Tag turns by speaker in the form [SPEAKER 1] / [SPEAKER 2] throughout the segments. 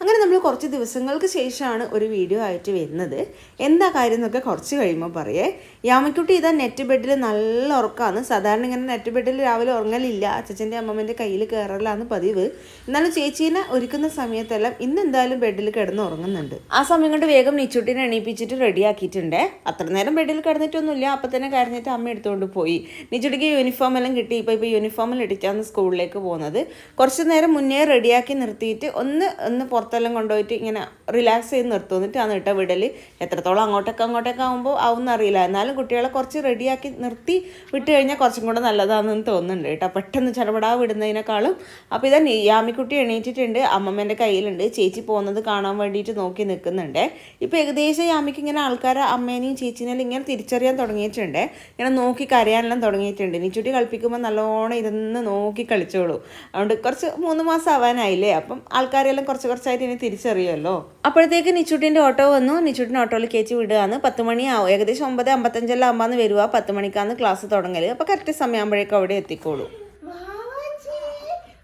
[SPEAKER 1] അങ്ങനെ നമ്മൾ കുറച്ച് ദിവസങ്ങൾക്ക് ശേഷമാണ് ഒരു വീഡിയോ ആയിട്ട് വരുന്നത്. എന്താ കാര്യം എന്നൊക്കെ കുറച്ച് കഴിയുമ്പോൾ പറയേ. യാമക്കുട്ടി ഇതാ നെറ്റ് ബെഡിൽ നല്ല ഉറക്കമാണ് സാധാരണ ഇങ്ങനെ നെറ്റ് ബെഡിൽ രാവിലെ ഉറങ്ങലില്ല. അച്ഛന്റെ അമ്മമ്മന്റെ കയ്യിൽ കയറലാണ് പതിവ്. എന്നാലും ചേച്ചീനെ ഒരുക്കുന്ന സമയത്തെല്ലാം ഇന്ന് എന്തായാലും ബെഡിൽ കിടന്ന് ഉറങ്ങുന്നുണ്ട്. ആ സമയം കൊണ്ട് വേഗം നിച്ചുട്ടിനെ എണീപ്പിച്ചിട്ട് റെഡിയാക്കിയിട്ടുണ്ട് അത്ര നേരം ബെഡിൽ കിടന്നിട്ടൊന്നുമില്ല. അപ്പം തന്നെ കരഞ്ഞിട്ട് അമ്മ എടുത്തുകൊണ്ട് പോയി. നിച്ചുട്ടിക്ക് യൂണിഫോം എല്ലാം കിട്ടി. ഇപ്പോൾ ഇപ്പോൾ യൂണിഫോമിൽ ഇടിച്ചാണ് സ്കൂളിലേക്ക് പോകുന്നത്. കുറച്ച് നേരം മുന്നേ റെഡിയാക്കി നിർത്തിയിട്ട് ഒന്ന് ഒന്ന് പുറത്തെല്ലാം കൊണ്ടുപോയിട്ട് ഇങ്ങനെ റിലാക്സ് ചെയ്ത് നിർത്തും. ആ കേട്ടോ വിടൽ എത്രത്തോളം അങ്ങോട്ടൊക്കെ അങ്ങോട്ടൊക്കെ ആകുമ്പോൾ ആവുമെന്ന് അറിയില്ല. എന്നാലും കുട്ടികളെ കുറച്ച് റെഡിയാക്കി നിർത്തി വിട്ട് കഴിഞ്ഞാൽ കുറച്ചും കൂടെ നല്ലതാണെന്ന് തോന്നുന്നുണ്ട് കേട്ടോ. പെട്ടെന്ന് ചടപടാ വിടുന്നതിനേക്കാളും. അപ്പോൾ ഇതാ യാമിക്കുട്ടി എണീറ്റിട്ടുണ്ട് അമ്മമ്മേന്റെ കയ്യിലുണ്ട്. ചേച്ചി പോകുന്നത് കാണാൻ വേണ്ടിയിട്ട് നോക്കി നിൽക്കുന്നുണ്ട് ഇപ്പോൾ ഏകദേശം യാമിക്ക് ഇങ്ങനെ ആൾക്കാരെ അമ്മേനെയും ചേച്ചീനെല്ലാം ഇങ്ങനെ തിരിച്ചറിയാൻ തുടങ്ങിയിട്ടുണ്ട്. ഇങ്ങനെ നോക്കി കരയാനെല്ലാം തുടങ്ങിയിട്ടുണ്ട്. നീച്ചുട്ടി കളിപ്പിക്കുമ്പോൾ നല്ലോണം ഇരുന്ന് നോക്കി കളിച്ചോളൂ. അതുകൊണ്ട് കുറച്ച് മൂന്ന് മാസം ആവാനായില്ലേ? അപ്പം ആൾക്കാരെല്ലാം കുറച്ച് കുറച്ചായിട്ട് ഇനി തിരിച്ചറിയാമല്ലോ? അപ്പോഴത്തേക്ക് നിച്ചുട്ടിന്റെ ഓട്ടോ വന്നു. നിച്ചുട്ടിന്റെ ഓട്ടോയിൽ കയറ്റി വിടുകയാണ്. പത്ത് മണിയാവും ഏകദേശം ഒമ്പത് അമ്പത്തഞ്ചെല്ലാം ആകുമ്പോൾ വരുക. പത്ത് മണിക്കാണ് ക്ലാസ് തുടങ്ങൽ അപ്പോൾ കറക്റ്റ് സമയമാകുമ്പോഴേക്കും അവിടെ എത്തിക്കോളൂ.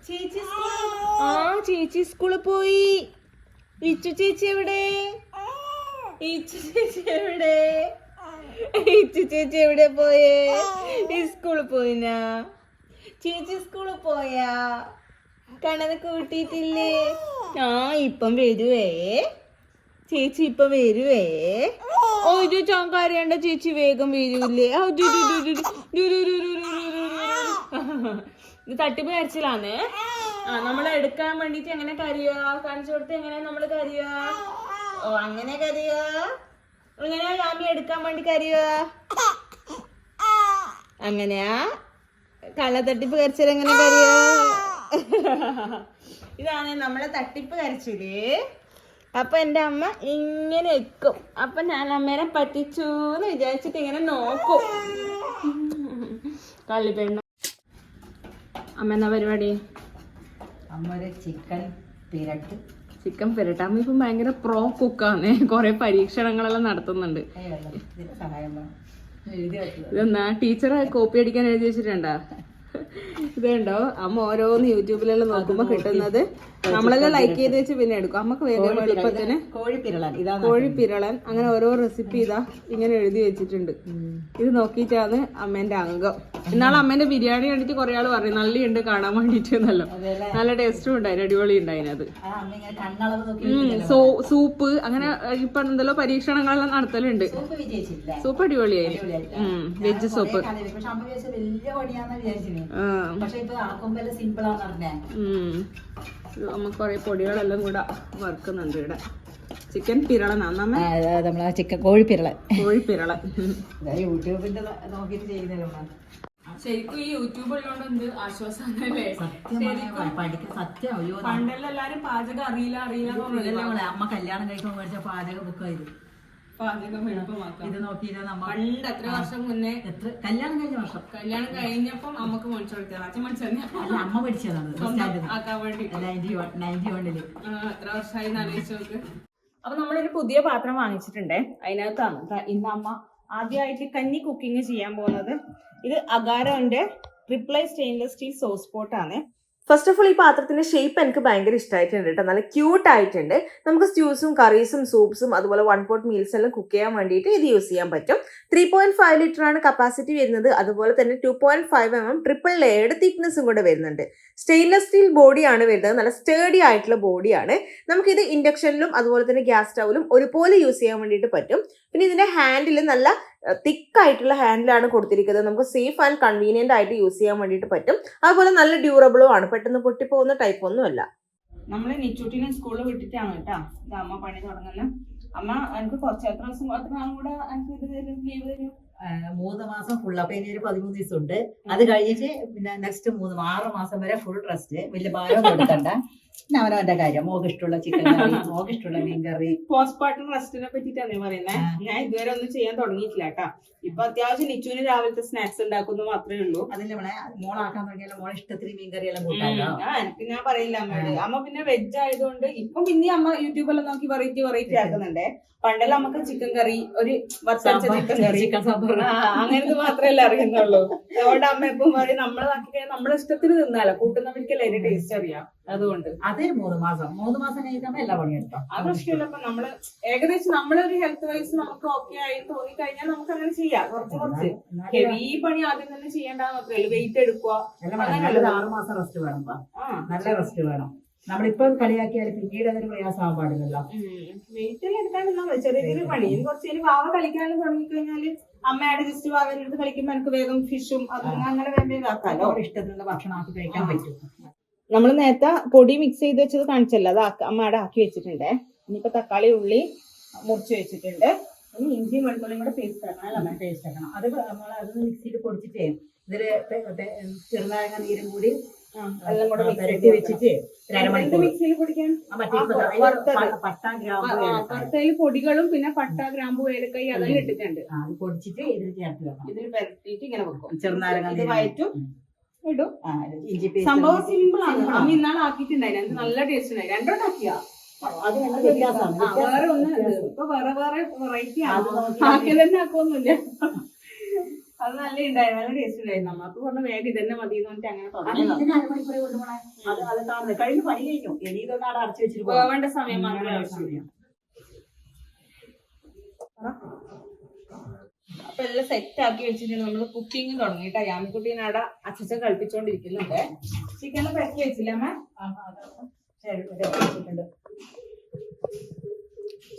[SPEAKER 1] ചേച്ചി ആ ചേച്ചി സ്കൂളിൽ പോയി. ഇച്ചു ചേച്ചി എവിടെ? ഇച്ചു ചേച്ചി എവിടെ? ഇച്ചു ചേച്ചി എവിടെ പോയേ? സ്കൂളിൽ പോയിനാ? ചേച്ചി സ്കൂളിൽ പോയാ? കണക്ക് കൂട്ടിയിട്ടില്ലേ? ആ ഇപ്പം വരുവേ ചേച്ചി ഇപ്പൊ വരുവേ ഒരു ചോങ്കറിയണ്ട ചേച്ചി വേഗം വരൂല്ലേ തട്ടിപ്പ് കരച്ചിലാന്ന് ആ നമ്മൾ എടുക്കാൻ വേണ്ടിട്ട് എങ്ങനെ കരിയാ കാണിച്ചു കൊടുത്ത് എങ്ങനെ നമ്മൾ കരിയാ ഓ അങ്ങനെ കരിയാ ഇങ്ങനെ രാമി എടുക്കാൻ വേണ്ടി കരിയാ അങ്ങനെയാ കള്ളത്തട്ടിപ്പ് കരച്ചാൽ എങ്ങനെ കരിയാ ഇതാണ് നമ്മളെ തട്ടിപ്പ് കരച്ചിൽ. അപ്പൊ എന്റെ അമ്മ ഇങ്ങനെ എക്കും അപ്പൊ ഞാൻ അമ്മേനെ പറ്റിച്ചു എന്ന് വിചാരിച്ചിട്ട് ഇങ്ങനെ നോക്കും. കള്ളിപ്പെണ്ണ അമ്മ എന്നാ പരിപാടി?
[SPEAKER 2] അമ്മ ഒരു ചിക്കൻ പിരട്ട്.
[SPEAKER 1] ചിക്കൻ പെരട്ട. അമ്മ ഇപ്പം ഭയങ്കര പ്രോ കുക്കാണ് കുറെ പരീക്ഷണങ്ങളെല്ലാം നടത്തുന്നുണ്ട്. ഇതെന്നാ? ടീച്ചറെ കോപ്പി അടിക്കാൻ എഴുതി വെച്ചിട്ടുണ്ടാ? ഇതുണ്ടോ? അമ്മ ഓരോന്ന് യൂട്യൂബിലെല്ലാം നോക്കുമ്പോ കിട്ടുന്നത്. നമ്മളെല്ലാം ലൈക്ക് ചെയ്ത് വെച്ച് പിന്നെ എടുക്കും. അമ്മയ്ക്ക് വേറെ എളുപ്പത്തിന്
[SPEAKER 2] കോഴിപ്പിരളൻ.
[SPEAKER 1] അങ്ങനെ ഓരോ റെസിപ്പി ഇതാ ഇങ്ങനെ എഴുതി വെച്ചിട്ടുണ്ട്. ഇത് നോക്കിയിട്ടാണ് അമ്മേന്റെ അംഗം. എന്നാളെ അമ്മേന്റെ ബിരിയാണി കണ്ടിട്ട് കുറെ ആൾ നല്ല ഉണ്ട് കാണാൻ വേണ്ടിട്ട് നല്ലോ നല്ല ടേസ്റ്റും ഉണ്ടായിരുന്നു അടിപൊളി ഉണ്ടായിരുന്നത് സൂപ്പ് അങ്ങനെ ഇപ്പൊ എന്തെല്ലോ പരീക്ഷണങ്ങളെല്ലാം നടത്തലുണ്ട്.
[SPEAKER 2] സൂപ്പ്
[SPEAKER 1] അടിപൊളിയായിരുന്നു വെജ് സൂപ്പ്. ആ നമ്മ പൊടികളെല്ലാം കൂടെ വറുക്കുന്നുണ്ട് ഇവിടെ. ചിക്കൻ പിരളൻ
[SPEAKER 2] നമ്മളെ ചിക്കൻ കോഴിപ്പിരളൻ.
[SPEAKER 1] കോഴിപ്പിരളൻ.
[SPEAKER 2] നോക്കിയിട്ട്
[SPEAKER 1] ശരിക്കും ഈ യൂട്യൂബ് ഉള്ളതുകൊണ്ട് എന്ത് ആശ്വാസമാണല്ലേ? പണ്ടെല്ലാം എല്ലാരും പാചകം അറിയില്ല അറിയില്ല
[SPEAKER 2] അമ്മ കല്യാണം കഴിക്കുമ്പോൾ മേടിച്ച പാചക ബുക്കായിരുന്നു
[SPEAKER 1] പാചകം എളുപ്പമാക്കാം.
[SPEAKER 2] ഇത് നോക്കിയിട്ട് നമ്മ
[SPEAKER 1] പണ്ട് എത്ര വർഷം മുന്നേ
[SPEAKER 2] എത്ര കല്യാണം കഴിഞ്ഞ വർഷം.
[SPEAKER 1] കല്യാണം കഴിഞ്ഞപ്പം മേടിച്ചു അച്ഛൻ മേടിച്ചു
[SPEAKER 2] അല്ല അമ്മ പഠിച്ചതാണ്
[SPEAKER 1] ആക്കാൻ വേണ്ടി.
[SPEAKER 2] നയന്റി വൺ നയന്റി വണ്ണിൽ
[SPEAKER 1] ആ, എത്ര വർഷമായി ആലോചിച്ച് നോക്ക്. അപ്പൊ നമ്മളൊരു പുതിയ പാത്രം വാങ്ങിച്ചിട്ടുണ്ട്. അതിനകത്താണ് ഇന്ന് അമ്മ ആദ്യമായിട്ട് കഞ്ഞി കുക്കിംഗ് ചെയ്യാൻ പോകുന്നത്. ഇത് അഗാരോന്റെ റിപ്ലൈ സ്റ്റെയിൻലെസ് സ്റ്റീൽ സോസ് പോട്ടാണ് ഫസ്റ്റ് ഓഫ് ഓൾ ഈ പാത്രത്തിന്റെ ഷേപ്പ് എനിക്ക് ഭയങ്കര ഇഷ്ടമായിട്ടുണ്ട് കേട്ടോ നല്ല ക്യൂട്ട് ആയിട്ടുണ്ട്. നമുക്ക് സ്റ്റ്യൂസും കറീസും സൂപ്സും അതുപോലെ വൺ പോട്ട് മീൽസ് എല്ലാം കുക്ക് ചെയ്യാൻ വേണ്ടിയിട്ട് ഇത് യൂസ് ചെയ്യാൻ പറ്റും. ത്രീ പോയിന്റ് ഫൈവ് ലിറ്റർ ആണ് കപ്പാസിറ്റി വരുന്നത്. അതുപോലെ തന്നെ two point five M M triple layered തിക്നെസ്സും കൂടെ വരുന്നുണ്ട്. സ്റ്റെയിൻലെസ് സ്റ്റീൽ ബോഡിയാണ് വരുന്നത്. നല്ല സ്റ്റേഡി ആയിട്ടുള്ള ബോഡിയാണ് നമുക്കിത് ഇൻഡക്ഷനിലും അതുപോലെ തന്നെ ഗ്യാസ് സ്റ്റൗവിലും ഒരുപോലെ യൂസ് ചെയ്യാൻ വേണ്ടിയിട്ട് പറ്റും. പിന്നെ ഇതിന്റെ ഹാൻഡിൽ നല്ല തിക്ക് ആയിട്ടുള്ള ഹാൻഡിലാണ് കൊടുത്തിരിക്കുന്നത്. നമുക്ക് സേഫ് ആൻഡ് കൺവീനിയന്റ് ആയിട്ട് യൂസ് ചെയ്യാൻ വേണ്ടിയിട്ട് പറ്റും. അതുപോലെ നല്ല ഡ്യൂറബിളും ആണ്. പെട്ടെന്ന് പൊട്ടിപ്പോകുന്ന ടൈപ്പ് ഒന്നുമല്ല നമ്മൾ നിച്ചൂട്ടിനെ സ്കൂളിൽ വിട്ടിട്ടാണ് കേട്ടോ. ഇത് അമ്മ പണി തുടങ്ങുന്നത് അമ്മ എനിക്ക് കുറച്ച് എത്ര ദിവസം നാളും കൂടെ എനിക്ക് ഇത് ലീവ് തരും
[SPEAKER 2] മൂന്ന് മാസം ഫുൾ അപ്പൊ ഇനി ഒരു പതിമൂന്ന് ദിവസം ഉണ്ട് അത് കഴിഞ്ഞിട്ട് പിന്നെ നെക്സ്റ്റ് മൂന്ന് ആറ് മാസം വരെ ഫുൾ റെസ്റ്റ് വലിയ ഭാരം കൊടുക്കണ്ട അവനവന്റെ കാര്യം. മോക്ക് ഇഷ്ടമുള്ള ചിക്കൻ കറി മോക്ക് ഇഷ്ടമുള്ള മീൻ കറി
[SPEAKER 1] പോസ്റ്റ് പാർട്ടം റെസ്റ്റിനെ പറ്റിട്ടാണ് പറയുന്നത് ഞാൻ ഇതുവരെ ഒന്നും ചെയ്യാൻ തുടങ്ങിയിട്ടില്ല കേട്ടോ. ഇപ്പൊ അത്യാവശ്യം നിച്ചുവിന് രാവിലത്തെ സ്നാക്സ് ഉണ്ടാക്കുന്ന മാത്രമേ ഉള്ളൂ.
[SPEAKER 2] അതിൽ നമ്മളെ മോളാക്കാൻ തുടങ്ങിയാലും മോളെ ഇഷ്ടത്തിന് മീൻ കറി എല്ലാം
[SPEAKER 1] കൂട്ടാക്കാം ഞാൻ പറയില്ല അമ്മയോട്. അമ്മ പിന്നെ വെജ് ആയതുകൊണ്ട് ഇപ്പൊ പിന്നെ അമ്മ യൂട്യൂബെല്ലാം നോക്കി വെറൈറ്റി വെറൈറ്റി ആക്കുന്നുണ്ട്. പണ്ടെല്ലാം നമുക്ക് ചിക്കൻ കറി ഒരു വറുത്തരച്ച ചിക്കൻ കറി.
[SPEAKER 2] ചിക്കൻ സാമ്പാർ.
[SPEAKER 1] അങ്ങനത്തെ മാത്രമല്ല അറിയുന്നുള്ളൂ. അതുകൊണ്ട് അമ്മ എപ്പം പറയും നമ്മളാക്കി കഴിഞ്ഞാൽ നമ്മളെ ഇഷ്ടത്തിന് തിന്നാലോ. കൂട്ടുന്നവർക്കല്ലേ അതിന്റെ ടേസ്റ്റ് അറിയാം. അതുകൊണ്ട്.
[SPEAKER 2] അതേ മൂന്ന് മാസം. മൂന്ന് മാസം കഴിഞ്ഞാൽ എല്ലാ പണിയെടുക്കാം
[SPEAKER 1] ആ പ്രശ്നമില്ല അപ്പൊ നമ്മൾ ഏകദേശം നമ്മളൊരു ഹെൽത്ത് വൈസ് നമുക്ക് ഓക്കെ ആയി തോന്നി കഴിഞ്ഞാൽ നമുക്ക് അങ്ങനെ ചെയ്യാം. കുറച്ച് കുറച്ച്. ഹെവി പണി ആദ്യം തന്നെ ചെയ്യേണ്ട മാത്രമേ വെയിറ്റ് എടുക്കുക.
[SPEAKER 2] ആറ് മാസം റെസ്റ്റ് വേണം. നല്ല റെസ്റ്റ് വേണം. നമ്മളിപ്പോ കളിയാക്കിയാൽ പിന്നീട് അതൊരു പ്രയാസമാകാൻ പാടില്ലല്ലോ
[SPEAKER 1] വെയിറ്റ് എടുക്കാൻ നിന്നാ മതി. ചെറിയ ചെറിയ പണി. കുറച്ച് വാവ കളിക്കാനും തുടങ്ങി കഴിഞ്ഞാൽ അമ്മയുടെ ജസ്റ്റ് വാവയുടെ അടുത്ത് കളിക്കുമ്പോ എനിക്ക് വേഗം ഫിഷും അതൊന്നും അങ്ങനെ വേണ്ടി
[SPEAKER 2] അവരുടെ ഇഷ്ടത്തിനുള്ള ഭക്ഷണം ആക്കി കഴിക്കാൻ പറ്റും.
[SPEAKER 1] നമ്മൾ നേരത്തെ പൊടി മിക്സ് ചെയ്ത് വെച്ചത് കാണിച്ചല്ലോ. അത് അമ്മയുടെ അമ്മ അവിടെ ആക്കി വെച്ചിട്ടുണ്ട്. ഇനിയിപ്പോ തക്കാളി ഉള്ളി മുറിച്ച് വെച്ചിട്ടുണ്ട്. ഇനി ഇഞ്ചിയും വെളുത്തുള്ളിയും കൂടെ പേസ്റ്റ് ആക്കണം.
[SPEAKER 2] നല്ല പേസ്റ്റ് ആക്കണം. അത് നമ്മൾ അത് മിക്സിയിൽ പൊടിച്ചിട്ടേ ഇതിൽ ചെറുനാരങ്ങ നീരും കൂടി
[SPEAKER 1] എല്ലാം കൂടെ
[SPEAKER 2] പുരട്ടി വെച്ചിട്ട്
[SPEAKER 1] മിക്സിയിൽ പൊടിക്കാൻ. പൊടികളും പിന്നെ പട്ട ഗ്രാമ്പു ഏലക്കായി അതെല്ലാം ഇട്ടിട്ടുണ്ട്.
[SPEAKER 2] അത് പൊടിച്ചിട്ട് ഇതിൽ ചേർത്ത് വെക്കണം.
[SPEAKER 1] ഇതിൽ പുരട്ടിയിട്ട് ഇങ്ങനെ വെക്കും.
[SPEAKER 2] ചെറുനാരങ്ങ നീരും.
[SPEAKER 1] വയറ്റും. ഇടും.
[SPEAKER 2] ആ, ഇഞ്ചി paste
[SPEAKER 1] സംഭവം. സിമ്പിൾ ആണ്. അമ്മ ഇന്നാൾ ആക്കിയിട്ടുണ്ടായിരുന്നു നല്ല ടേസ്റ്റ് ഉണ്ടായി. ആക്കിയാ
[SPEAKER 2] അത് നല്ല വ്യത്യാസമാണ്.
[SPEAKER 1] ആ, വേറെ ഒന്ന്. ഇപ്പൊ വേറെ വേറെ വെറൈറ്റി ആണ്. തന്നെ ആക്കൊന്നുമില്ല അത് നല്ല ഉണ്ടായി. നല്ല ടേസ്റ്റ് ഉണ്ടായിരുന്നു. അമ്മ അപ്പൊ പറഞ്ഞു വേഗം ഇതന്നെ മതി എന്ന് പറഞ്ഞിട്ട് അങ്ങനെ
[SPEAKER 2] അത് ഇതിന് കൊണ്ടുപോണേ അത് അത് കാണുന്നത് കഴിഞ്ഞ പണി കഴിഞ്ഞു. ഇനി ഇതൊന്നും അവിടെ അടച്ചു വെച്ചിട്ട് പോകാം.
[SPEAKER 1] വേവേണ്ട സമയം മാത്രമേ ആവശ്യമുള്ളൂ. അപ്പൊ എല്ലാം സെറ്റ് ആക്കി വെച്ചിട്ടുണ്ട്. നമ്മൾ കുക്കിംഗ് തുടങ്ങിയിട്ട് യാമിക്കുട്ടീനെ അവിടെ അച്ഛൻ കളിപ്പിച്ചോണ്ടിരിക്കുന്നുണ്ട് ചിക്കൻ പെരക്കി വെച്ചില്ല
[SPEAKER 2] വെച്ചിട്ടുണ്ട്.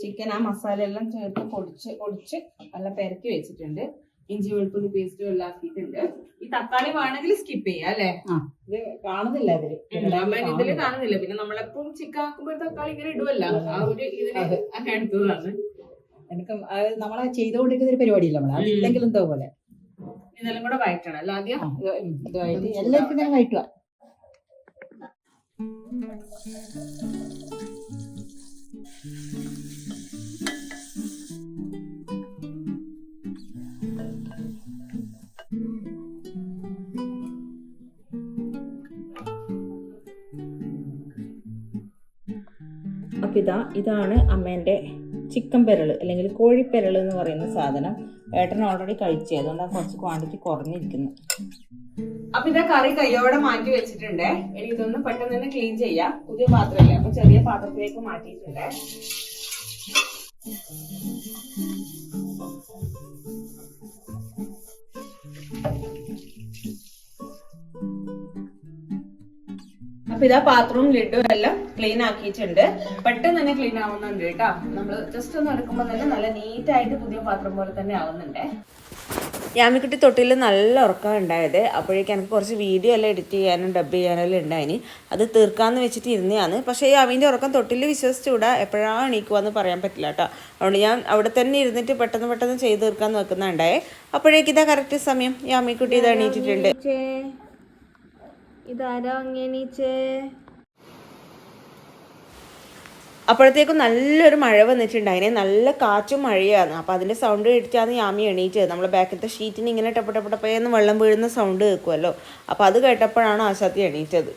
[SPEAKER 1] ചിക്കൻ ആ മസാല എല്ലാം ചേർത്ത് പൊടിച്ച് പൊടിച്ച് നല്ല പെരക്കി വെച്ചിട്ടുണ്ട്. ഇഞ്ചി വെളുത്തുള്ളി പേസ്റ്റും എല്ലാം ആക്കിയിട്ടുണ്ട്. ഈ തക്കാളി വേണമെങ്കിൽ സ്കിപ്പ് ചെയ്യാം അല്ലെ?
[SPEAKER 2] ഇത് കാണുന്നില്ല
[SPEAKER 1] ഇതിൽ ഇതിൽ കാണുന്നില്ല. പിന്നെ നമ്മളെപ്പോഴും ചിക്കൻ ആക്കുമ്പോ തക്കാളി ഇങ്ങനെ ഇടുവല്ല. ആ ഒരു ഇതിന് എടുത്തതാണ്
[SPEAKER 2] എനിക്ക് നമ്മളെ ചെയ്തുകൊണ്ടിരിക്കുന്ന ഒരു പരിപാടിയില്ല നമ്മളെ? അതില്ലെങ്കിലും എന്തോ പോലെ.
[SPEAKER 1] ഇതെല്ലാം കൂടെ വയറ്റണം. അല്ല ആദ്യം
[SPEAKER 2] എല്ലാവർക്കും ഞാൻ കഴിക്കുക
[SPEAKER 1] അപ്പം ഇതാ ഇതാണ് അമ്മേന്റെ ചിക്കൻ പെരൾ അല്ലെങ്കിൽ കോഴിപ്പെരൾ എന്ന് പറയുന്ന സാധനം ഏട്ടൻ ഓൾറെഡി കഴിച്ചു. അതുകൊണ്ടാണ് കുറച്ച് ക്വാണ്ടിറ്റി കുറഞ്ഞിരിക്കുന്നു. അപ്പൊ ഇതാ കറി കയ്യോടെ മാറ്റി വെച്ചിട്ടുണ്ട്. ഇനി ഇതൊന്ന് പെട്ടെന്ന് തന്നെ ക്ലീൻ ചെയ്യാം. പുതിയ പാത്രമല്ലേ അപ്പൊ ചെറിയ പാത്രത്തിലേക്ക് മാറ്റിയിട്ടുണ്ട്. അപ്പൊ ഇതാ പാത്രവും ലിഡും എല്ലാം ക്ലീൻ ആക്കിയിട്ടുണ്ട്. പെട്ടെന്ന് തന്നെ ക്ലീൻ ആവുന്നുണ്ട് കേട്ടോ. നമ്മൾ ജസ്റ്റ് ഒന്ന് എടുക്കുമ്പോൾ തന്നെ നല്ല നീറ്റ് ആയിട്ട് പുതിയ പാത്രം പോലെ തന്നെ ആവുന്നുണ്ട്.
[SPEAKER 3] യാമിക്കുട്ടി തൊട്ടിൽ നല്ല ഉറക്കം ഉണ്ടായത്. അപ്പോഴേക്കും എനിക്ക് കുറച്ച് വീഡിയോ എല്ലാം എഡിറ്റ് ചെയ്യാനും ഡബ് ചെയ്യാനും എല്ലാം ഉണ്ടായിനി. അത് തീർക്കാമെന്ന് വെച്ചിട്ട് ഇരുന്നതാണ്. പക്ഷേ ഈ അവന്റെ ഉറക്കം തൊട്ടിൽ വിശ്വസിച്ചുകൂടാ. എപ്പോഴാണ് എണീക്കുവാന്ന് പറയാൻ പറ്റില്ല കേട്ടോ. അതുകൊണ്ട് ഞാൻ അവിടെ തന്നെ ഇരുന്നിട്ട് പെട്ടെന്ന് പെട്ടെന്ന് ചെയ്ത് തീർക്കാൻ നോക്കുന്നുണ്ടായേ അപ്പോഴേക്കും ഇതാ കറക്റ്റ് സമയം. യാമിക്കുട്ടി ഇത് എണീറ്റിട്ടുണ്ട്. ഇതാരാ അങ്ങനീച്ചേ അപ്പോഴത്തേക്കും നല്ലൊരു മഴ വന്നിട്ടുണ്ടായിനെ നല്ല കാറ്റും മഴയാണ് അപ്പോൾ അതിന്റെ സൗണ്ട് കേട്ടിട്ടാണ് യാമി എണീറ്റത്. നമ്മളെ ബാക്കിലത്തെ ഷീറ്റിന് ഇങ്ങനെ ടപ്പ ടപ്പ വെള്ളം വീഴുന്ന സൗണ്ട് കേൾക്കുമല്ലോ അപ്പോൾ അത് കേട്ടപ്പോഴാണ് ആശാത്തി എണീറ്റത്.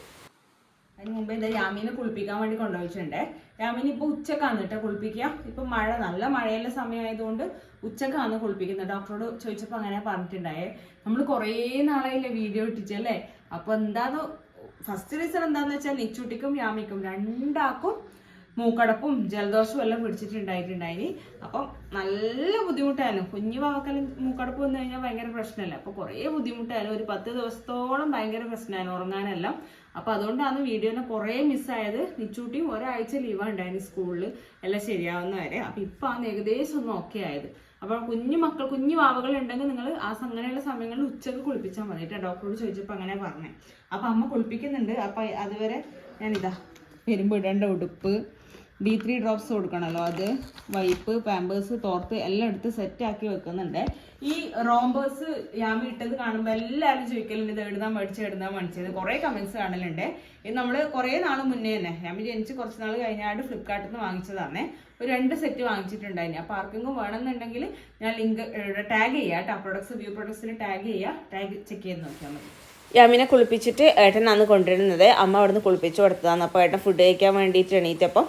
[SPEAKER 1] അതിന് മുമ്പ് എന്താ യാമീനെ കുളിപ്പിക്കാൻ വേണ്ടി കൊണ്ടുപോയിട്ടുണ്ട് യാമീന് ഇപ്പോൾ ഉച്ചക്കാണ് കേട്ടോ കുളിപ്പിക്കുക. ഇപ്പം മഴ നല്ല മഴയുള്ള സമയമായതുകൊണ്ട് ഉച്ചക്കാണ് കുളിപ്പിക്കുന്നത്. ഡോക്ടറോട് ചോദിച്ചപ്പോൾ അങ്ങനെ പറഞ്ഞിട്ടുണ്ടായേ. നമ്മൾ കുറേ നാളായില്ലേ വീഡിയോ ഇട്ടിച്ചല്ലേ അപ്പൊ എന്താന്ന് ഫസ്റ്റ് റീസൺ എന്താന്ന് വെച്ചാൽ നിച്ചുട്ടിക്കും യാമിക്കും രണ്ടാക്കും മൂക്കടപ്പും ജലദോഷവും എല്ലാം പിടിച്ചിട്ടുണ്ടായിട്ടുണ്ടായി അപ്പം നല്ല ബുദ്ധിമുട്ടായിരുന്നു. കുഞ്ഞു വാവക്കെല്ലാം മൂക്കടപ്പ് വന്നു കഴിഞ്ഞാൽ ഭയങ്കര പ്രശ്നമല്ല അപ്പോൾ കുറേ ബുദ്ധിമുട്ടായിരുന്നു. ഒരു പത്ത് ദിവസത്തോളം ഭയങ്കര പ്രശ്നമായിരുന്നു ഉറങ്ങാനെല്ലാം. അപ്പോൾ അതുകൊണ്ടാണ് വീഡിയോനെ കുറേ മിസ്സായത്. നിച്ചൂട്ടിയും ഒരാഴ്ച ലീവാണ് ഉണ്ടായിരുന്നു സ്കൂളിൽ എല്ലാം ശരിയാവുന്ന വരെ അപ്പോൾ ഇപ്പം ആണ് ഏകദേശം ഒന്ന് ഓക്കെ ആയത്. അപ്പോൾ കുഞ്ഞു മക്കൾ കുഞ്ഞു വാവകൾ ഉണ്ടെങ്കിൽ നിങ്ങൾ ആ അങ്ങനെയുള്ള സമയങ്ങളിൽ ഉച്ചയ്ക്ക് കുളിപ്പിച്ചാൽ മതി കേട്ടോ. ഡോക്ടറോട് ചോദിച്ചപ്പോൾ അങ്ങനെ പറഞ്ഞേ. അപ്പോൾ അമ്മ കുളിപ്പിക്കുന്നുണ്ട്. അപ്പോൾ അതുവരെ ഞാനിതാ വരുമ്പോൾ ഇടേണ്ട ഉടുപ്പ് ഡി ത്രീ ഡ്രോപ്സ് കൊടുക്കണമല്ലോ അത് വൈപ്പ് പാമ്പേഴ്സ് തോർത്ത് എല്ലാം എടുത്ത് സെറ്റ് ആക്കി വെക്കുന്നുണ്ട്. ഈ റോംബേഴ്സ് യാമി ഇട്ടത് കാണുമ്പോൾ എല്ലാവരും ചോദിക്കലുണ്ട് ഇത് എഴുതാൻ മേടിച്ച് എഴുതാൻ മേടിച്ചത് കുറേ കമൻസ് കാണലുണ്ട്. ഇത് നമ്മൾ കുറേ നാൾ മുന്നേ തന്നെ യാമി ജനിച്ച് കുറച്ച് നാൾ കഴിഞ്ഞാണ്ട് ഫ്ലിപ്കാർട്ടിൽ നിന്ന് വാങ്ങിച്ചതാണ് ഒരു രണ്ട് സെറ്റ് വാങ്ങിച്ചിട്ടുണ്ടായിരുന്നു അപ്പോൾ ആർക്കെങ്കിലും വേണമെന്നുണ്ടെങ്കിൽ ഞാൻ ലിങ്ക് ടാഗ് ചെയ്യാം കേട്ടോ. പ്രൊഡക്ട്സ് വ്യൂ പ്രൊഡക്ട്സിൽ ടാഗ് ചെയ്യുക ടാഗ് ചെക്ക് ചെയ്ത് നോക്കിയാൽ മതി.
[SPEAKER 3] യാമിനെ കുളിപ്പിച്ചിട്ട് ഏട്ടൻ അന്ന് കൊണ്ടുവരുന്നത്. അമ്മ അവിടുന്ന് കുളിപ്പിച്ച് കൊടുത്തതാണ്. അപ്പോൾ ഏട്ടൻ ഫുഡ് കഴിക്കാൻ വേണ്ടിയിട്ട് എണീറ്റപ്പം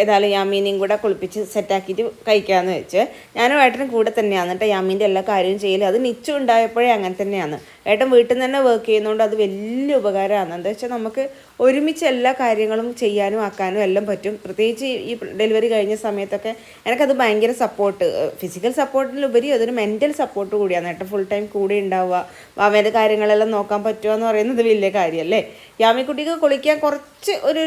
[SPEAKER 3] ഏതായാലും യാമീനെയും കൂടെ കുളിപ്പിച്ച് സെറ്റാക്കിയിട്ട് കഴിക്കാമെന്ന് വെച്ച്. ഞാനും ഏട്ടനും കൂടെ തന്നെയാണ്. കേട്ടോ യാമീന്റെ എല്ലാ കാര്യവും ചെയ്യൽ അത് നിച്ചു ഉണ്ടായപ്പോഴേ അങ്ങനെ തന്നെയാണ്. ഏട്ടൻ വീട്ടിൽ നിന്ന് തന്നെ വർക്ക് ചെയ്യുന്നതുകൊണ്ട് അത് വലിയ ഉപകാരമാണ്. എന്താ വെച്ചാൽ നമുക്ക് ഒരുമിച്ച് എല്ലാ കാര്യങ്ങളും ചെയ്യാനും ആക്കാനും എല്ലാം പറ്റും. പ്രത്യേകിച്ച് ഈ ഡെലിവറി കഴിഞ്ഞ സമയത്തൊക്കെ എനിക്കത് ഭയങ്കര സപ്പോർട്ട് ഫിസിക്കൽ സപ്പോർട്ടിലുപരി അതൊരു മെന്റൽ സപ്പോർട്ട് കൂടിയാണ്. ഏട്ടൻ ഫുൾ ടൈം കൂടെ ഉണ്ടാവുക. അവന്റെ കാര്യങ്ങളെല്ലാം നോക്കാൻ പറ്റുക എന്ന് പറയുന്നത് വലിയ കാര്യമല്ലേ യാമിക്കുട്ടിക്ക് കുളിക്കാൻ കുറച്ച് ഒരു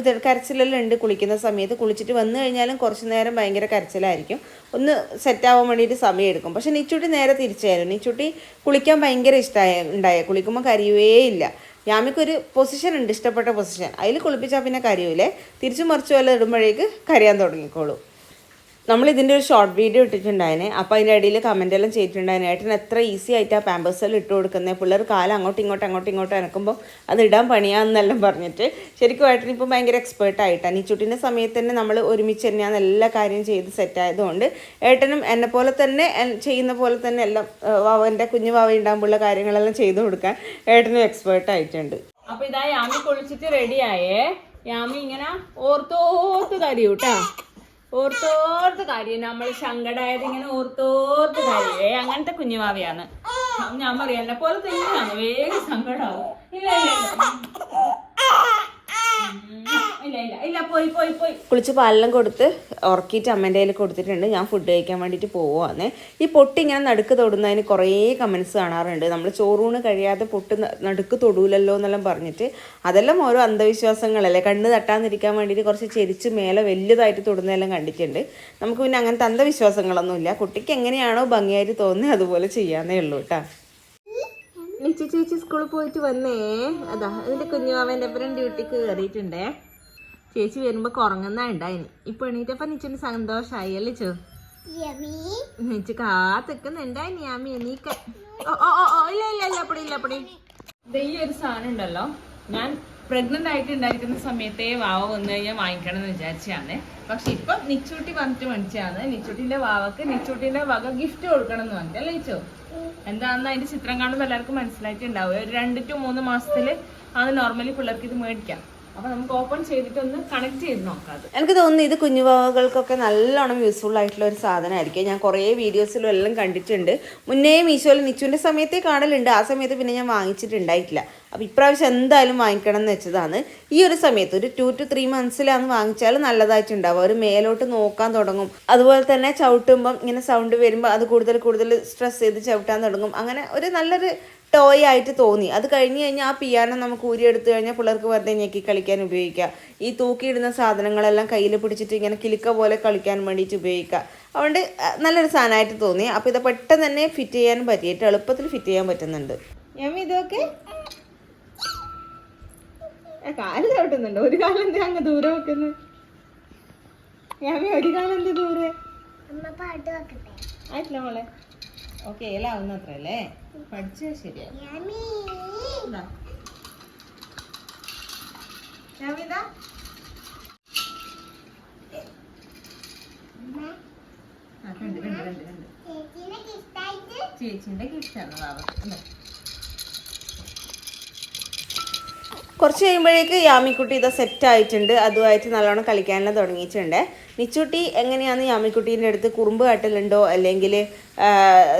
[SPEAKER 3] ഇത് കരച്ചിലെല്ലാം ഉണ്ട് കുളിക്കുന്ന സമയത്ത്. കുളിച്ചിട്ട് വന്നു കഴിഞ്ഞാലും കുറച്ച് നേരം ഭയങ്കര കരച്ചിലായിരിക്കും. ഒന്ന് സെറ്റാവാൻ വേണ്ടിയിട്ട് സമയം എടുക്കും. പക്ഷേ നിച്ചുട്ടി നേരെ തിരിച്ചായിരുന്നു നിച്ചുട്ടി കുളിക്കാൻ ഭയങ്കര ഇഷ്ടമായ ഉണ്ടായ. കുളിക്കുമ്പോൾ കരിയുവേയില്ല യാമിക്കൊരു പൊസിഷൻ ഉണ്ട് ഇഷ്ടപ്പെട്ട പൊസിഷൻ അതിൽ കുളിപ്പിച്ചാൽ പിന്നെ കരിയൂലേ. തിരിച്ചു മറിച്ചു വല്ല ഇടുമ്പോഴേക്ക് കരയാൻ തുടങ്ങിക്കോളൂ. നമ്മൾ ഇതിന്റെ ഒരു ഷോർട്ട് വീഡിയോ ഇട്ടിട്ടുണ്ടായിനെ. അപ്പോൾ അതിന്റെ ഇടയിൽ എല്ലാം ചെയ്തിട്ടുണ്ടായിരുന്നു ഏട്ടൻ എത്ര ഈസി ആയിട്ടാണ് പാമ്പേഴ്സ് എല്ലാം ഇട്ട് കൊടുക്കുന്നത് പിള്ളേർ കാലം അങ്ങോട്ടും ഇങ്ങോട്ടും അങ്ങോട്ടും ഇങ്ങോട്ടും അനക്കുമ്പോൾ അത് ഇടാൻ പണിയാന്നെല്ലാം പറഞ്ഞിട്ട്. ശരിക്കും ഏട്ടൻ ഇപ്പോൾ ഭയങ്കര എക്സ്പേർട്ട് ആയിട്ടാണ്. ഈ ചുട്ടിന്റെ സമയത്ത് തന്നെ നമ്മൾ ഒരുമിച്ച് തന്നെയാണ് എല്ലാ കാര്യം ചെയ്ത് സെറ്റ് ആയതുകൊണ്ട് ഏട്ടനും എന്നെ പോലെ തന്നെ ചെയ്യുന്ന പോലെ തന്നെ എല്ലാം വാവന്റെ കുഞ്ഞു വാവ ഉണ്ടാകുമ്പോഴുള്ള കാര്യങ്ങളെല്ലാം ചെയ്തു കൊടുക്കാൻ ഏട്ടനും എക്സ്പേർട്ട് ആയിട്ടുണ്ട്.
[SPEAKER 1] അപ്പോൾ ഇതാ യാമി കുളിച്ചിട്ട് റെഡിയായേ യാമി ഇങ്ങനെ ഓർത്തോർത്ത് കരയൂട്ടാ ഓർത്തോർത്ത് കാര്യം. നമ്മൾ ശങ്കടായത് ഇങ്ങനെ ഓർത്തോർത്ത് കാര്യേ. അങ്ങനത്തെ കുഞ്ഞുമാവിയാണ് ഞാൻ പറയാം എന്നെ പോലെ തന്നെയാണ് വേഗം സങ്കടാവും. ഇല്ല ഇല്ല ഇല്ല ഉം, ഇല്ല ഇല്ല ഇല്ല പോയി പോയി പോയി
[SPEAKER 3] കുളിച്ച് പാലെല്ലാം കൊടുത്ത് ഉറക്കിയിട്ട് അമ്മേന്റെ കയ്യിൽ കൊടുത്തിട്ടുണ്ട്. ഞാൻ ഫുഡ് കഴിക്കാൻ വേണ്ടിയിട്ട് പോവുകയാണ് ഈ പൊട്ടി ഇങ്ങനെ നടുക്ക് തൊടുന്നതിന് കുറേ കമൻസ് കാണാറുണ്ട്. നമ്മൾ ചോറൂണ് കഴിയാതെ പൊട്ട് നടുക്ക് തൊടൂലല്ലോ എന്നെല്ലാം പറഞ്ഞിട്ട് അതെല്ലാം ഓരോ അന്ധവിശ്വാസങ്ങളല്ലേ. കണ്ണ് തട്ടാതിരിക്കാൻ വേണ്ടിയിട്ട് കുറച്ച് ചെരിച്ച് മേലെ വലിയതായിട്ട് തൊടുന്നതെല്ലാം കണ്ടിട്ടുണ്ട്. നമുക്ക് പിന്നെ അങ്ങനത്തെ അന്ധവിശ്വാസങ്ങളൊന്നുമില്ല. കുട്ടിക്ക് എങ്ങനെയാണോ ഭംഗിയായിട്ട് തോന്നുന്നത് അതുപോലെ ചെയ്യാന്നേ ഉള്ളൂ കേട്ടോ ചേച്ചി സ്കൂളിൽ പോയിട്ട് വന്നേ. അതാ അതിന്റെ കുഞ്ഞുമാവന്റെ അപ്പുറം ഡ്യൂട്ടിക്ക് കയറിയിട്ടുണ്ടേ. ചേച്ചി വരുമ്പോ കുറങ്ങുന്ന ഉണ്ടായിന് ഇപ്പൊ എണീറ്റപ്പോ നിച്ചിന് സന്തോഷായി അല്ലേ ചോ? നിച്ച് കാത്തിക്കുന്നുണ്ടായിനി അമ്മി എണീക്ക? ഓ ഓ ഓ ഓ ഇല്ല ഇല്ല ഇല്ല അപ്പടി ഇല്ല അപ്പടി.
[SPEAKER 1] ദേ ഈ ഒരു സാധനം ഉണ്ടല്ലോ. ഞാൻ പ്രഗ്നന്റ് ആയിട്ട് ഉണ്ടായിരിക്കുന്ന സമയത്തേ വാവ വന്നു കഴിഞ്ഞാൽ വാങ്ങിക്കണം എന്ന് വിചാരിച്ചാണ് പക്ഷെ ഇപ്പൊ നിച്ചൂട്ടി വന്നിട്ട് മേടിച്ചാണ് നിച്ചൂട്ടിന്റെ വാവക്ക് നിച്ചൂട്ടിന്റെ വക ഗിഫ്റ്റ് കൊടുക്കണം എന്ന് പറഞ്ഞിട്ട് അല്ലേ ചോ? എന്താണെന്ന് അതിന്റെ ചിത്രം കാണുമ്പോൾ എല്ലാവർക്കും മനസ്സിലായിട്ടുണ്ടാവും. ഒരു രണ്ട് ടു മൂന്ന് മാസത്തിൽ ആണ് നോർമലി പിള്ളേർക്ക് ഇത് മേടിക്കാം. അപ്പൊ നമുക്ക് ഓപ്പൺ ചെയ്തിട്ട് ഒന്ന് കണക്ട് ചെയ്ത് നോക്കാം
[SPEAKER 3] എനിക്ക് തോന്നുന്നു ഇത് കുഞ്ഞുവാവകൾക്കൊക്കെ നല്ലോണം യൂസ്ഫുൾ ആയിട്ടുള്ള ഒരു സാധനമായിരിക്കും. ഞാൻ കുറേ വീഡിയോസിലും എല്ലാം കണ്ടിട്ടുണ്ട്. മുന്നേ മീശോയിൽ നിച്ചുവിന്റെ സമയത്തേ കാണലുണ്ട്. ആ സമയത്ത് പിന്നെ ഞാൻ വാങ്ങിച്ചിട്ടുണ്ടായിട്ടില്ല. അപ്പോൾ ഇപ്രാവശ്യം എന്തായാലും വാങ്ങിക്കണം എന്ന് വെച്ചതാണ്. ഈ ഒരു സമയത്ത് ഒരു ടു ടു ത്രീ മന്ത്സിലാണ് വാങ്ങിച്ചാൽ നല്ലതായിട്ടുണ്ടാവും ഒരു മേലോട്ട് നോക്കാൻ തുടങ്ങും. അതുപോലെ തന്നെ ചവിട്ടുമ്പം ഇങ്ങനെ സൗണ്ട് വരുമ്പോൾ അത് കൂടുതൽ കൂടുതൽ സ്ട്രെസ് ചെയ്ത് ചവിട്ടാൻ തുടങ്ങും. അങ്ങനെ ഒരു നല്ലൊരു ടോയ് ആയിട്ട് തോന്നി. അത് കഴിഞ്ഞ് കഴിഞ്ഞാൽ ആ പിയാനോ നമുക്ക് ഊരിയെടുത്തു കഴിഞ്ഞാൽ പിള്ളേർക്ക് വെറുതെ ഞെക്കി കളിക്കാൻ ഉപയോഗിക്കാം. ഈ തൂക്കിയിടുന്ന സാധനങ്ങളെല്ലാം കയ്യിൽ പിടിച്ചിട്ട് ഇങ്ങനെ കിലുക്ക പോലെ കളിക്കാൻ വേണ്ടിയിട്ട് ഉപയോഗിക്കാം. അതുകൊണ്ട് നല്ലൊരു സാധനമായിട്ട് തോന്നി. അപ്പോൾ ഇത് പെട്ടെന്ന് തന്നെ ഫിറ്റ് ചെയ്യാൻ പറ്റിയിട്ട് എളുപ്പത്തിൽ ഫിറ്റ് ചെയ്യാൻ പറ്റുന്നുണ്ട്. ഞാൻ ഇതൊക്കെ? കാൽ ചവിട്ടുന്നുണ്ട്. ഒരു കാലം എന്താ അങ്ങ് ദൂരെ വെക്കുന്നത് ഒരു കാലം എന്താ ദൂരെ? ആയിട്ടില്ല മോളെ. ഓക്കെ എല്ലാം അല്ലേ? പഠിച്ചാൽ ശരിയാവും കണ്ട്. ചേച്ചിന്റെ ഗിഫ്റ്റാണ് ബാബ കുറച്ച് കഴിയുമ്പോഴേക്ക് യാമിക്കുട്ടി ഇതാ സെറ്റ് ആയിട്ടുണ്ട്. അതുമായിട്ട് നല്ലോണം കളിക്കാനെല്ലാം തുടങ്ങിയിട്ടുണ്ട്. നിച്ചുട്ടി എങ്ങനെയാണ് യാമിക്കുട്ടീന്റെ അടുത്ത് കുറുമ്പ് കാട്ടലുണ്ടോ? അല്ലെങ്കിൽ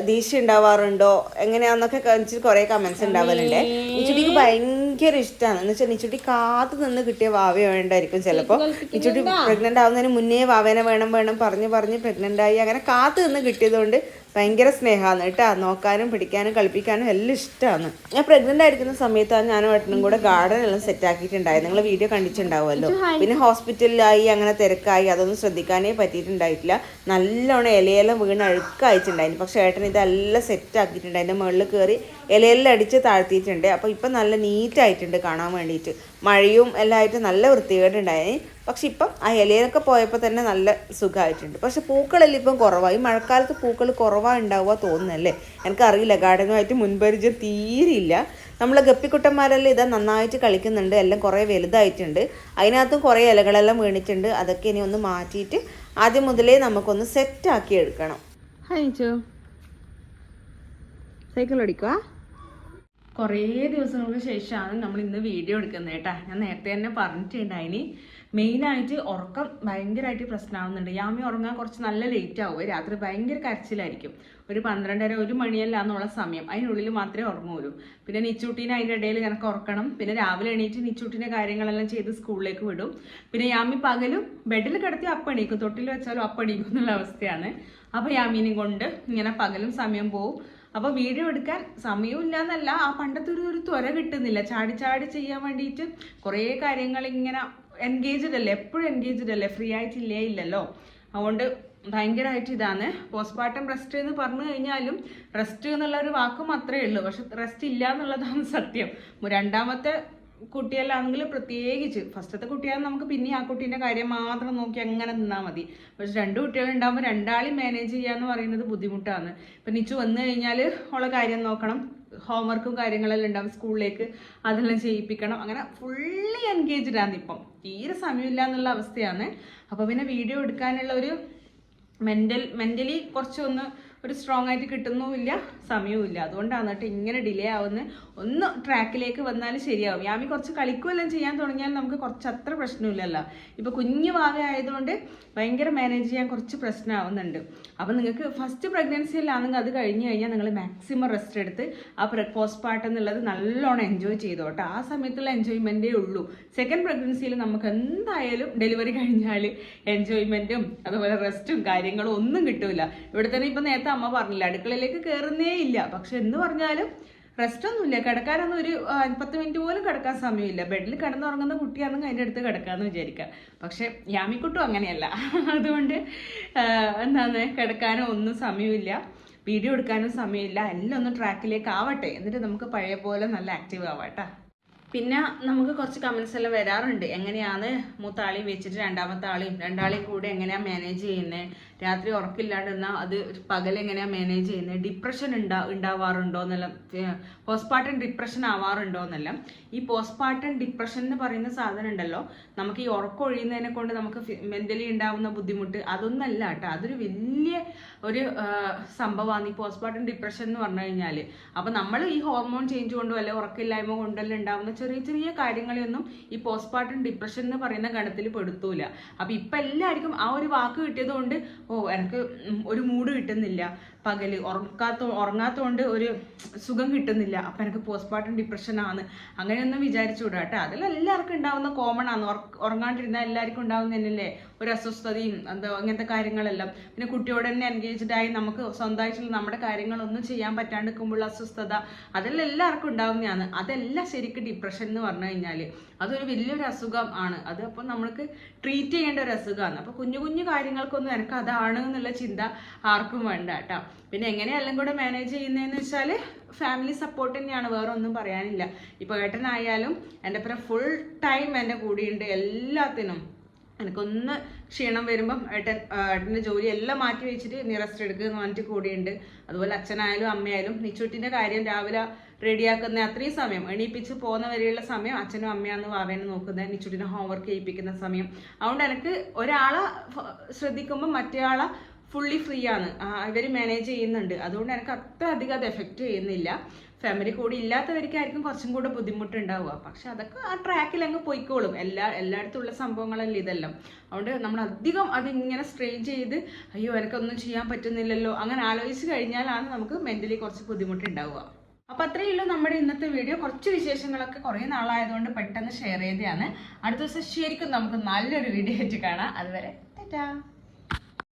[SPEAKER 3] ദീശ ഉണ്ടാവാറുണ്ടോ? എങ്ങനെയാണെന്നൊക്കെ കാണിച്ചിട്ട് കുറേ കമൻസ് ഉണ്ടാവലുണ്ട്. നിച്ചുട്ടിക്ക് ഭയങ്കര ഇഷ്ടമാണ് എന്ന് വെച്ചാൽ നിച്ചുട്ടി കാത്തു നിന്ന് കിട്ടിയ വാവ വേണ്ടായിരിക്കും ചിലപ്പോൾ നിച്ചുട്ടി പ്രഗ്നന്റ് ആവുന്നതിന് മുന്നേ വാവേനെ വേണം വേണം പറഞ്ഞ് പറഞ്ഞ് പ്രഗ്നന്റ് ആയി. അങ്ങനെ കാത്തു നിന്ന് കിട്ടിയതുകൊണ്ട് ഭയങ്കര സ്നേഹമാണ് കേട്ടോ. നോക്കാനും പിടിക്കാനും കളിപ്പിക്കാനും എല്ലാം ഇഷ്ടമാണ് ഞാൻ പ്രഗ്നന്റ് ആയിരിക്കുന്ന സമയത്താണ് ഞാനും ഏട്ടനും കൂടെ ഗാർഡൻ എല്ലാം സെറ്റ് ആക്കിയിട്ടുണ്ടായത് നിങ്ങൾ വീഡിയോ കണ്ടിട്ടുണ്ടാവുമല്ലോ. പിന്നെ ഹോസ്പിറ്റലിലായി അങ്ങനെ തിരക്കായി അതൊന്നും ശ്രദ്ധിക്കാനേ പറ്റിയിട്ടുണ്ടായിട്ടില്ല. നല്ലോണം ഇലയെല്ലാം വീണ് അഴുക്കായിച്ചുണ്ടായിരുന്നു പക്ഷേ ഏട്ടൻ ഇതെല്ലാം സെറ്റ് ആക്കിയിട്ടുണ്ട് അതിന്റെ മുകളിൽ കയറി ഇലയെല്ലാം അടിച്ച് താഴ്ത്തിയിട്ടുണ്ട്. അപ്പോൾ ഇപ്പം നല്ല നീറ്റായിട്ടുണ്ട് കാണാൻ വേണ്ടിയിട്ട്. മഴയും എല്ലാം ആയിട്ട് നല്ല വൃത്തികേടുണ്ടായി പക്ഷെ ഇപ്പം ആ ഇലയിലൊക്കെ പോയപ്പോൾ തന്നെ നല്ല സുഖമായിട്ടുണ്ട്. പക്ഷെ പൂക്കളെല്ലാം ഇപ്പം കുറവായി മഴക്കാലത്ത് പൂക്കൾ കുറവാണ് ഉണ്ടാവുക തോന്നുന്നല്ലേ എനിക്കറിയില്ല. ഗാർഡനുമായിട്ട് മുൻപരിചയം തീരില്ല നമ്മളെ ഗപ്പിക്കുട്ടന്മാരെല്ലാം ഇതാ നന്നായിട്ട് കളിക്കുന്നുണ്ട്. എല്ലാം കുറേ വലുതായിട്ടുണ്ട്. അതിനകത്തും കുറേ ഇലകളെല്ലാം വീണിട്ടുണ്ട്. അതൊക്കെ ഇനി ഒന്ന് മാറ്റിയിട്ട് ആദ്യം മുതലേ നമുക്കൊന്ന് സെറ്റാക്കി എടുക്കണം. ഹായ് സൈക്കിൾ ഓടിക്കുക
[SPEAKER 1] കുറേ ദിവസങ്ങൾക്ക് ശേഷമാണ് നമ്മൾ ഇന്ന് വീഡിയോ എടുക്കുന്നത് കേട്ടാ. ഞാൻ നേരത്തെ തന്നെ പറഞ്ഞിട്ടുണ്ടായിനി. മെയിനായിട്ട് ഉറക്കം ഭയങ്കരമായിട്ട് പ്രശ്നമാവുന്നുണ്ട്. യാമി ഉറങ്ങാൻ കുറച്ച് നല്ല ലേറ്റ് ആവും. രാത്രി ഭയങ്കര കരച്ചിലായിരിക്കും. ഒരു പന്ത്രണ്ടര ഒരു മണിയല്ല എന്നുള്ള സമയം. അതിനുള്ളിൽ മാത്രമേ ഉറങ്ങുള്ളൂ പിന്നെ നിച്ചൂട്ടീനെ അതിന്റെ ഇടയിൽ കണക്ക് ഉറക്കണം പിന്നെ രാവിലെ എണീറ്റ് നിച്ചൂട്ടിന്റെ കാര്യങ്ങളെല്ലാം ചെയ്ത് സ്കൂളിലേക്ക് വിടും. പിന്നെ യാമി പകലും ബെഡിൽ കിടത്തി അപ്പണീക്കും. തൊട്ടിൽ വെച്ചാലും അപ്പണീക്കും എന്നുള്ള അവസ്ഥയാണ്. അപ്പോൾ യാമീനെയും കൊണ്ട് ഇങ്ങനെ പകലും സമയം പോവും. അപ്പോൾ വീഡിയോ എടുക്കാൻ സമയവും ഇല്ലാന്നല്ല ആ പണ്ടത്തെ ഒരു ഒരു ത്വര കിട്ടുന്നില്ല. ചാടി ചാടി ചെയ്യാൻ വേണ്ടിയിട്ട് കുറേ കാര്യങ്ങൾ ഇങ്ങനെ എൻഗേജ്ഡ് അല്ലേ? എപ്പോഴും എൻഗേജ്ഡ് അല്ലേ? ഫ്രീ ആയിട്ടില്ലേ? ഇല്ലല്ലോ. അതുകൊണ്ട് ഭയങ്കരമായിട്ട് ഇതാണ്. പോസ്റ്റ്മോർട്ടം റെസ്റ്റ് എന്ന് പറഞ്ഞു കഴിഞ്ഞാലും റെസ്റ്റ് എന്നുള്ള ഒരു വാക്ക് മാത്രമേ ഉള്ളൂ. പക്ഷെ റെസ്റ്റ് ഇല്ല എന്നുള്ളതാണ് സത്യം. രണ്ടാമത്തെ കുട്ടിയല്ലാണെങ്കിൽ പ്രത്യേകിച്ച് ഫസ്റ്റത്തെ കുട്ടിയാൽ നമുക്ക് പിന്നെ ആ കുട്ടീന്റെ കാര്യം മാത്രം നോക്കി അങ്ങനെ നിന്നാൽ മതി. പക്ഷെ രണ്ട് കുട്ടികളുണ്ടാകുമ്പോൾ രണ്ടാളും മാനേജ് ചെയ്യാന്ന് പറയുന്നത് ബുദ്ധിമുട്ടാണ്. ഇപ്പം നിച്ചു വന്നു കഴിഞ്ഞാൽ ഉള്ള കാര്യം നോക്കണം. ഹോംവർക്കും കാര്യങ്ങളെല്ലാം ഉണ്ടാവും സ്കൂളിലേക്ക്. അതെല്ലാം ചെയ്യിപ്പിക്കണം. അങ്ങനെ ഫുള്ളി എൻഗേജ്ഡ് ആണ് ഇപ്പം. തീരെ സമയമില്ല എന്നുള്ള അവസ്ഥയാണ്. അപ്പോൾ പിന്നെ വീഡിയോ എടുക്കാനുള്ള ഒരു മെന്റൽ മെന്റലി കുറച്ചൊന്ന് ഒരു സ്ട്രോങ് ആയിട്ട് കിട്ടുന്നുമില്ല സമയവുമില്ല. അതുകൊണ്ടാണ് കേട്ടോ ഇങ്ങനെ ഡിലേ ആവുന്നത് ഒന്ന് ട്രാക്കിലേക്ക് വന്നാൽ ശരിയാവും. യാമി കുറച്ച് കളിക്കുമെല്ലാം ചെയ്യാൻ തുടങ്ങിയാൽ നമുക്ക് കുറച്ച് അത്ര പ്രശ്നമില്ലല്ലോ. ഇപ്പോൾ കുഞ്ഞു വാവ ആയതുകൊണ്ട് ഭയങ്കര മാനേജ് ചെയ്യാൻ കുറച്ച് പ്രശ്നമാവുന്നുണ്ട് അപ്പോൾ നിങ്ങൾക്ക് ഫസ്റ്റ് പ്രഗ്നൻസിയിലാണെങ്കിൽ അത് കഴിഞ്ഞ് കഴിഞ്ഞാൽ നിങ്ങൾ മാക്സിമം റെസ്റ്റ് എടുത്ത് ആ പോസ്റ്റ് പാർട്ട് എന്നുള്ളത് നല്ലോണം എൻജോയ് ചെയ്തോ കേട്ടോ. ആ സമയത്തുള്ള എൻജോയ്മെന്റേ ഉള്ളൂ. സെക്കൻഡ് പ്രഗ്നൻസിയിൽ നമുക്ക് എന്തായാലും ഡെലിവറി കഴിഞ്ഞാൽ എൻജോയ്മെന്റും അതുപോലെ റെസ്റ്റും കാര്യങ്ങളും ഒന്നും കിട്ടില്ല ഇവിടെ തന്നെ ഇപ്പം നേരത്തെ അമ്മ പറഞ്ഞില്ല അടുക്കളയിലേക്ക് കയറുന്നേ ഇല്ല. പക്ഷെ എന്ന് പറഞ്ഞാലും റെസ്റ്റ് ഒന്നുമില്ല. കിടക്കാനൊന്നും ഒരു പത്ത് മിനിറ്റ് പോലും കിടക്കാൻ സമയമില്ല. ബെഡിൽ കിടന്നുറങ്ങുന്ന കുട്ടിയാണെങ്കിൽ അതിന്റെ അടുത്ത് കിടക്കാമെന്ന് വിചാരിക്കാം പക്ഷെ യാമിക്കുട്ടും അങ്ങനെയല്ല. അതുകൊണ്ട് എന്താണ് കിടക്കാനോ ഒന്നും സമയമില്ല. വീഡിയോ എടുക്കാനും സമയമില്ല. എല്ലാം ഒന്ന് ട്രാക്കിലേക്ക് ആവട്ടെ. എന്നിട്ട് നമുക്ക് പഴയ പോലെ നല്ല ആക്റ്റീവ് ആവാട്ടാ പിന്നെ നമുക്ക് കുറച്ച് കമൻസ് എല്ലാം വരാറുണ്ട്. എങ്ങനെയാണ് മൂത്താളി വെച്ചിട്ട് രണ്ടാമത്തെ ആളെയും? രണ്ടാളെയും കൂടെ എങ്ങനെയാ മാനേജ് ചെയ്യുന്നത് രാത്രി ഉറക്കില്ലാണ്ടിരുന്നാൽ അത് പകൽ എങ്ങനെയാ മാനേജ് ചെയ്യുന്നത് ഡിപ്രഷൻ ഉണ്ടാ ഉണ്ടാവാറുണ്ടോ എന്നെല്ലാം പോസ്റ്റ്പാർട്ടം ഡിപ്രഷൻ ആവാറുണ്ടോ എന്നെല്ലാം. ഈ പോസ്റ്റ്പാർട്ടം ഡിപ്രഷൻ എന്ന് പറയുന്ന സാധനം ഉണ്ടല്ലോ. നമുക്ക് ഈ ഉറക്കം ഒഴിയുന്നതിനെ കൊണ്ട് നമുക്ക് മെന്റലി ഉണ്ടാവുന്ന ബുദ്ധിമുട്ട് അതൊന്നല്ല കേട്ടോ. അതൊരു വലിയ ഒരു സംഭവമാണ് ഈ പോസ്റ്റ്മോർട്ടം ഡിപ്രഷൻ എന്ന് പറഞ്ഞു കഴിഞ്ഞാൽ അപ്പോൾ നമ്മൾ ഈ ഹോർമോൺ ചേഞ്ച് കൊണ്ടോ അല്ലെങ്കിൽ ഉറക്കമില്ലായ്മ കൊണ്ടെല്ലാം ഉണ്ടാകുന്ന ചെറിയ ചെറിയ കാര്യങ്ങളെയൊന്നും ഈ പോസ്റ്റ്മോർട്ടം ഡിപ്രഷൻ എന്ന് പറയുന്ന ഗണത്തിൽ പെടുത്തൂല. അപ്പോൾ ഇപ്പം എല്ലാവർക്കും ആ ഒരു വാക്ക് കിട്ടിയത് കൊണ്ട് ഓ എനിക്ക് ഒരു മൂഡ് കിട്ടുന്നില്ല. പകൽ ഉറക്കാത്ത ഉറങ്ങാത്തതുകൊണ്ട് ഒരു സുഖം കിട്ടുന്നില്ല. അപ്പം എനിക്ക് പോസ്റ്റ്മോർട്ടം ഡിപ്രഷൻ ആണ്. അങ്ങനെയൊന്നും വിടുക കേട്ടോ അതിലെല്ലാവർക്കും ഉണ്ടാവുന്ന കോമൺ ആണ്. ഉറങ്ങാണ്ടിരുന്നാൽ എല്ലാവർക്കും ഉണ്ടാവുന്ന തന്നെയല്ലേ? ഒരു അസ്വസ്ഥതയും എന്താ അങ്ങനത്തെ കാര്യങ്ങളെല്ലാം. പിന്നെ കുട്ടിയോട് തന്നെ എൻഗേജ്ഡ് ആയി നമുക്ക് സ്വന്തമായിട്ടുള്ള നമ്മുടെ കാര്യങ്ങളൊന്നും ചെയ്യാൻ പറ്റാണ്ട് നിൽക്കുമ്പോൾ അസ്വസ്ഥത അതെല്ലാം എല്ലാവർക്കും ഉണ്ടാവുന്നതാണ്. അതെല്ലാം ശരിക്കും ഡിപ്രഷൻ എന്ന് പറഞ്ഞു കഴിഞ്ഞാൽ അതൊരു വലിയൊരു അസുഖം ആണ്. അത് അപ്പം നമ്മൾക്ക് ട്രീറ്റ് ചെയ്യേണ്ട ഒരു അസുഖമാണ്. അപ്പോൾ കുഞ്ഞു കുഞ്ഞു കാര്യങ്ങൾക്കൊന്നും എനിക്ക് അതാണ് എന്നുള്ള ചിന്ത ആർക്കും വേണ്ട കേട്ടോ. പിന്നെ എങ്ങനെയെല്ലാം കൂടെ മാനേജ് ചെയ്യുന്നതെന്ന് വെച്ചാൽ ഫാമിലി സപ്പോർട്ട് തന്നെയാണ് വേറെ ഒന്നും പറയാനില്ല. ഇപ്പോൾ ഏട്ടനായാലും എന്റെ ഒപ്പം ഫുൾ ടൈം എന്റെ കൂടെയുണ്ട് എല്ലാത്തിനും. എനിക്കൊന്ന് ക്ഷീണം വരുമ്പം ഏട്ടൻ ഏട്ടന്റെ ജോലി എല്ലാം മാറ്റി വെച്ചിട്ട് നീ റെസ്റ്റ് എടുക്കുക എന്ന് പറഞ്ഞിട്ട് കൂടിയുണ്ട്. അതുപോലെ അച്ഛനായാലും അമ്മയായാലും നിച്ചുട്ടിന്റെ കാര്യം രാവിലെ റെഡിയാക്കുന്ന അത്രയും സമയം എണീപ്പിച്ച് പോകുന്ന വരെയുള്ള സമയം അച്ഛനും അമ്മയാന്ന് വാവേനെ നോക്കുന്നത് നിച്ചുട്ടിന്റെ ഹോംവർക്ക് ചെയ്യിപ്പിക്കുന്ന സമയം. അതുകൊണ്ട് എനിക്ക് ഒരാളെ ശ്രദ്ധിക്കുമ്പോൾ മറ്റേ ആളെ ഫുള്ളി ഫ്രീ ആണ്. ഇവർ മാനേജ് ചെയ്യുന്നുണ്ട്. അതുകൊണ്ട് എനിക്ക് അത്ര അധികം അത് എഫക്റ്റ് ചെയ്യുന്നില്ല. ഫാമിലി കൂടി ഇല്ലാത്തവർക്കായിരിക്കും കുറച്ചും കൂടെ ബുദ്ധിമുട്ടുണ്ടാവുക. പക്ഷെ അതൊക്കെ ആ ട്രാക്കിൽ അങ്ങ് പോയിക്കോളും. എല്ലാ എല്ലായിടത്തും ഉള്ള സംഭവങ്ങളല്ലേ ഇതെല്ലാം. അതുകൊണ്ട് നമ്മൾ അധികം അതിങ്ങനെ സ്ട്രെയിൻ ചെയ്ത് അയ്യോ എനിക്കൊന്നും ചെയ്യാൻ പറ്റുന്നില്ലല്ലോ. അങ്ങനെ ആലോചിച്ച് കഴിഞ്ഞാലാണ് നമുക്ക് മെന്റലി കുറച്ച് ബുദ്ധിമുട്ടുണ്ടാവുക. അപ്പൊ അത്രയേ ഉള്ളൂ നമ്മുടെ ഇന്നത്തെ വീഡിയോ. കുറച്ച് വിശേഷങ്ങളൊക്കെ കുറേ നാളായതുകൊണ്ട് പെട്ടെന്ന് ഷെയർ ചെയ്തതാണ്. അടുത്ത ദിവസം ശരിക്കും നമുക്ക് നല്ലൊരു വീഡിയോ ആയിട്ട് കാണാം. അതുവരെ ടാറ്റാ.